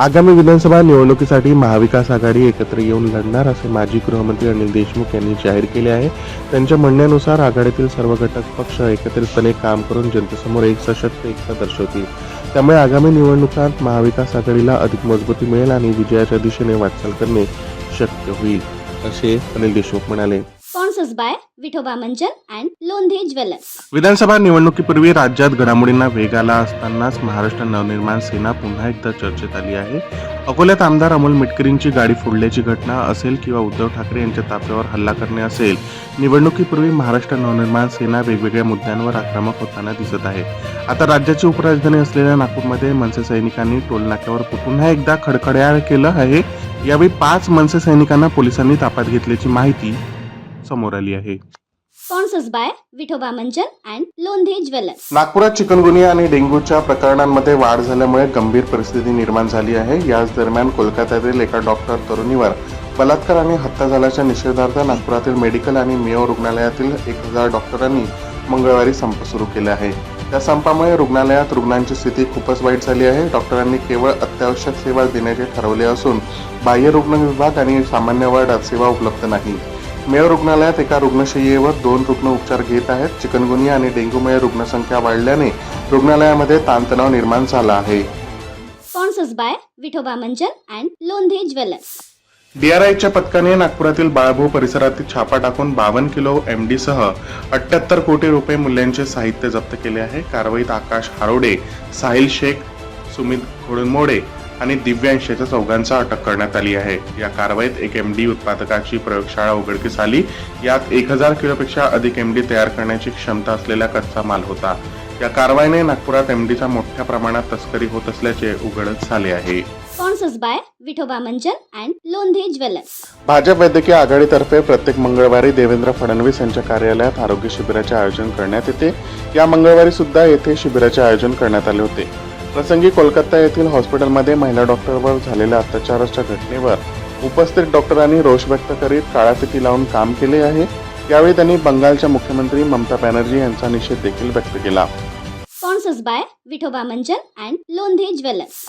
आगामी विधानसभा निवडणुकीसाठी महाविकास आघाडी एकत्र येऊन लढणार असे माजी गृहमंत्री अनिल देशमुख यांनी जाहीर केले आहे. त्यांच्या म्हणण्यानुसार आघाडीतील सर्व घटक पक्ष एकत्रितपणे काम करून जनतेसमोर एक सशक्त एकता दर्शवतील. त्यामुळे आगामी निवडणुकांत महाविकास आघाडीला अधिक मजबूती मिळेल आणि विजयाच्या दिशेने वाटचाल करणे शक्य होईल असे अनिल देशमुख म्हणाले. Sponsors by Vithoba Manjan and Londhe jewellers विधानसभा निवडणुकीपूर्वी राज्यात घडामोडींना वेग आला असतानाच महाराष्ट्र नवनिर्माण सेना पुन्हा एकदा चर्चेत आली आहे. अकोल्यात आमदार अमोल मिटकरींची गाडी फोडल्याची घटना असेल किंवा उद्धव ठाकरे यांच्या ताफ्यावर हल्ला करणे असेल निवडणुकीपूर्वी महाराष्ट्र नवनिर्माण सेना वेगवेगळ्या मुद्द्यांवर आक्रमक होताना दिसत आहे. आता राज्याची उपराजधानी असलेल्या नागपूरमध्ये मनसे सैनिकांनी टोलनाक्यावर पुन्हा एकदा खडखड्याळ केलं आहे. यावेळी पाच मनसे सैनिकांना पोलिसांनी ताब्यात घेतल्याची माहिती समोर आली आहे. Sponsors by Vithoba Manjan and Londhe jewellers. नागपुरात चिकनगुनिया आणि डेंग्यूच्या प्रकरणांमध्ये वाढ झाल्यामुळे गंभीर परिस्थिती निर्माण झाली आहे. याच दरम्यान कोलकात्यातील एका डॉक्टर तरुणीवर बलात्कार आणि हत्या झाल्याच्या निषेधार्थ नागपुरातील मेडिकल आणि मेयो रुग्णालयातील एक हजार डॉक्टरांनी मंगळवारी संप सुरू केला आहे. या संपामुळे रुग्णालयात रुग्णांची स्थिती खूपच वाईट झाली आहे. डॉक्टरांनी केवळ अत्यावश्यक सेवा देण्याचे ठरवले असून बाह्य रुग्ण विभाग आणि सामान्य वार्डात सेवा उपलब्ध नाही. मेयो रुग्णालयात एका रुग्णशय्येवर दोन रुग्ण उपचार घेत आहेत. चिकनगुनिया आणि डेंग्यूमुळे रुग्णसंख्या वाढल्याने रुग्णालयामध्ये ताणतणाव निर्माण झाला आहे. Sponsors by Vithoba Manjan and Londhe jewellers. डीआरआयच्या पथकाने नागपुरातील बाळभाऊ परिसरातील छापा टाकून बावन्न किलो एमडी सह अठ्याहत्तर कोटी रुपये मूल्यांचे साहित्य जप्त केले आहे. कारवाईत आकाश हारोडे साहिल शेख सुमित घोडनमोडे आणि दिव्यांश याच्या चौघांचा अटक करण्यात आली आहे. या कारवाईत एक एमडी उत्पादकाची प्रयोगशाळा उघडकीस आली. यात एक हजार किलोपेक्षा अधिक एमडी तयार करण्याची क्षमता असलेला कच्चा माल होता. या कारवाईने नागपुरात एमडीचा मोठ्या प्रमाणात तस्करी होत असल्याचे उघडच झाले आहे. Sponsors by Vithoba Manjan and Londhe jewellers. Bhajap वैद्यकीय आघाडीतर्फे प्रत्येक मंगळवारी देवेंद्र फडणवीस यांच्या कार्यालयात आरोग्य शिबिराचे आयोजन करण्यात येते. या मंगळवारी सुद्धा येथे शिबिराचे आयोजन करण्यात आले होते. प्रसंगी कोलकाता येथील हॉस्पिटलमध्ये महिला डॉक्टरवर झालेल्या अत्याचाराच्या घटनेवर उपस्थित डॉक्टरांनी रोष व्यक्त करीत काळ्या फिती लावून काम केले आहे. यावेळी त्यांनी बंगालच्या मुख्यमंत्री ममता बॅनर्जी यांचा निषेध देखील व्यक्त केला. Sponsors by Vithoba Manjan and Londhe jewellers.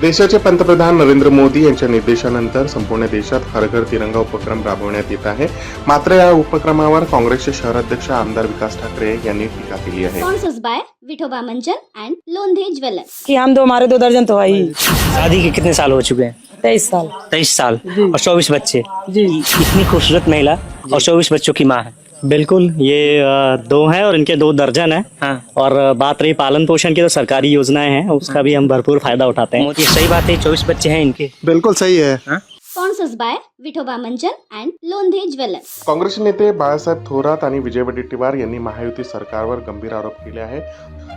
देशाचे पंतप्रधान नरेंद्र मोदी यांच्या निर्देशानंतर संपूर्ण देशात हर घर तिरंगा उपक्रम राबवण्यात येत आहे. मात्र या उपक्रमावर काँग्रेसचे शहराध्यक्ष आमदार विकास ठाकरे यांनी टीका केली आहे. Sponsors by Vithoba Manjan and Londhe jewellers. कि हम दो हमारे दो दर्जन तो है ही। शादी के कितने साल हो चुके हैं? तेईस साल। तेईस साल। और चौबीस बच्चे। जी। इतनी खूबसूरत महिला और चौबीस बच्चों की माँ है। बिल्कुल ये दो हैं और इनके दो दर्जन हैं। हाँ। और बात रही पालन पोषण की तो सरकारी योजनाएँ हैं उसका भी हम भरपूर फ़ायदा उठाते हैं। सही बात है चौबीस बच्चे हैं इनके। बिलकुल सही है। Sponsors by Vithoba and Londhe jewellers. Congress नेते बाळासाहेब थोरात आणि विजय वडेट्टीवार यांनी महायुती सरकारवर गंभीर आरोप केले आहे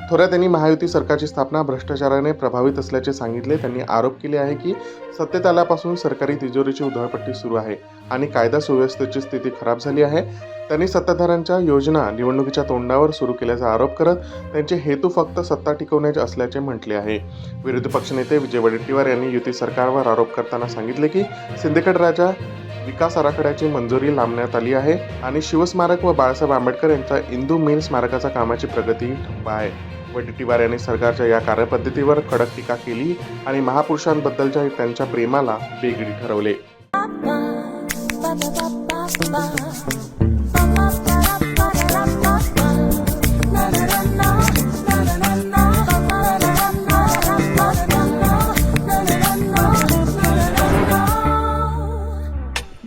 थोरात यांनी महायुती सरकारची स्थापना भ्रष्टाचाराने प्रभावित असल्याचे सांगितले. त्यांनी आरोप केले आहे की सत्तेत आल्यापासून सरकारी तिजोरीची उधळपट्टी सुरू आहे आणि कायदा सुव्यवस्थेची स्थिती खराब झाली आहे. त्यांनी सत्ताधाऱ्यांच्या योजना निवडणुकीच्या तोंडावर सुरू केल्याचा आरोप करत त्यांचे हेतू फक्त सत्ता टिकवण्याचे असल्याचे म्हटले आहे. विरोधी पक्षनेते विजय वडेट्टीवार यांनी युती सरकारवर आरोप करताना सांगितले की सिंदखेड राजा विकास आराखड्याची मंजुरी लांबण्यात आली आहे आणि शिवस्मारक व बाळासाहेब आंबेडकर यांच्या इंदू मिल स्मारकाच्या कामाची प्रगती ठप्प आहे. वडेट्टीवार यांनी सरकारच्या या कार्यपद्धतीवर कडक टीका केली आणि महापुरुषांबद्दलच्या त्यांच्या प्रेमाला वेगळी ठरवले.